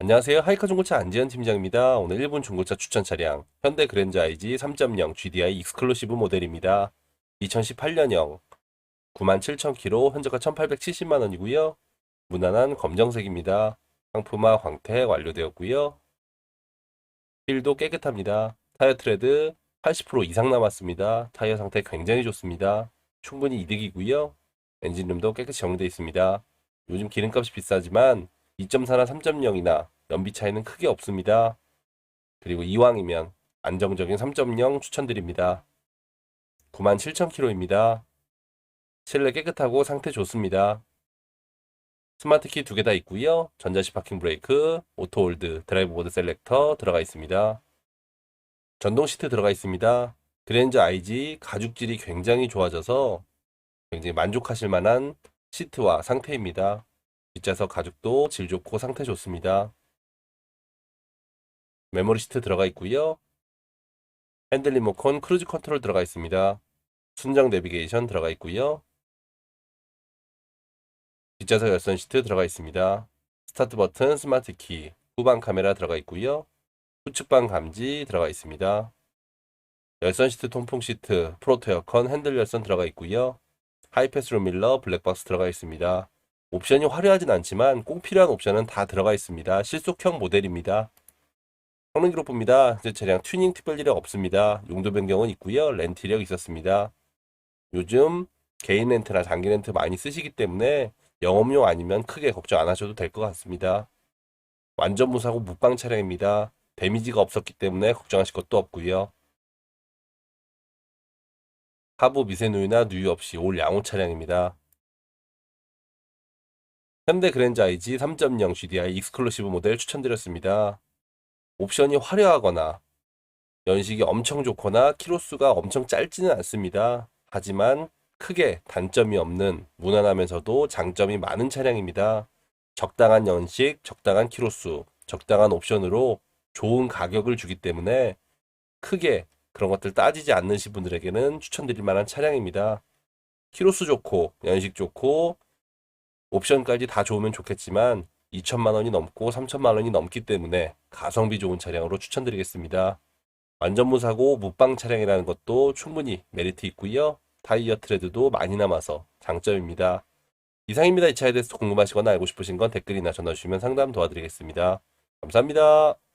안녕하세요. 하이카 중고차 안지현 팀장입니다. 오늘 일본 중고차 추천 차량 현대 그랜저 IG 3.0 GDI 익스클루시브 모델입니다. 2018년형 97,000km, 현저가 1,870만 원이고요. 무난한 검정색입니다. 상품화 광택 완료되었고요. 휠도 깨끗합니다. 타이어 트레드 80% 이상 남았습니다. 타이어 상태 굉장히 좋습니다. 충분히 이득이고요. 엔진룸도 깨끗이 정리되어 있습니다. 요즘 기름값이 비싸지만 2.4나 3.0이나 연비 차이는 크게 없습니다. 그리고 이왕이면 안정적인 3.0 추천드립니다. 97,000km입니다. 실내 깨끗하고 상태 좋습니다. 스마트키 두 개 다 있고요. 전자식 파킹 브레이크, 오토홀드, 드라이브 보드 셀렉터 들어가 있습니다. 전동 시트 들어가 있습니다. 그랜저 IG 가죽질이 굉장히 좋아져서 굉장히 만족하실 만한 시트와 상태입니다. 뒷좌석 가죽도 질 좋고 상태 좋습니다. 메모리 시트 들어가 있고요. 핸들 리모컨 크루즈 컨트롤 들어가 있습니다. 순정 내비게이션 들어가 있고요. 뒷좌석 열선 시트 들어가 있습니다. 스타트 버튼, 스마트 키, 후방 카메라 들어가 있고요. 후측방 감지 들어가 있습니다. 열선 시트, 통풍 시트, 프로토 에어컨, 핸들 열선 들어가 있고요. 하이패스 룸 밀러, 블랙박스 들어가 있습니다. 옵션이 화려하진 않지만 꼭 필요한 옵션은 다 들어가 있습니다. 실속형 모델입니다. 성능 기록부입니다. 현재 차량 튜닝 특별 이력 없습니다. 용도 변경은 있고요. 렌트 이력 있었습니다. 요즘 개인 렌트나 장기 렌트 많이 쓰시기 때문에 영업용 아니면 크게 걱정 안 하셔도 될 것 같습니다. 완전 무사고 무빵 차량입니다. 데미지가 없었기 때문에 걱정하실 것도 없고요. 하부 미세 누유나 누유 없이 올 양호 차량입니다. 현대 그랜저 IG 3.0 GDI 익스클루시브 모델 추천드렸습니다. 옵션이 화려하거나 연식이 엄청 좋거나 키로수가 엄청 짧지는 않습니다. 하지만 크게 단점이 없는 무난하면서도 장점이 많은 차량입니다. 적당한 연식, 적당한 키로수, 적당한 옵션으로 좋은 가격을 주기 때문에 크게 그런 것들 따지지 않으신 분들에게는 추천드릴 만한 차량입니다. 키로수 좋고 연식 좋고 옵션까지 다 좋으면 좋겠지만 2천만 원이 넘고 3천만 원이 넘기 때문에 가성비 좋은 차량으로 추천드리겠습니다. 완전 무사고 무빵 차량이라는 것도 충분히 메리트 있고요. 타이어 트레드도 많이 남아서 장점입니다. 이상입니다. 이 차에 대해서 궁금하시거나 알고 싶으신 건 댓글이나 전화 주시면 상담 도와드리겠습니다. 감사합니다.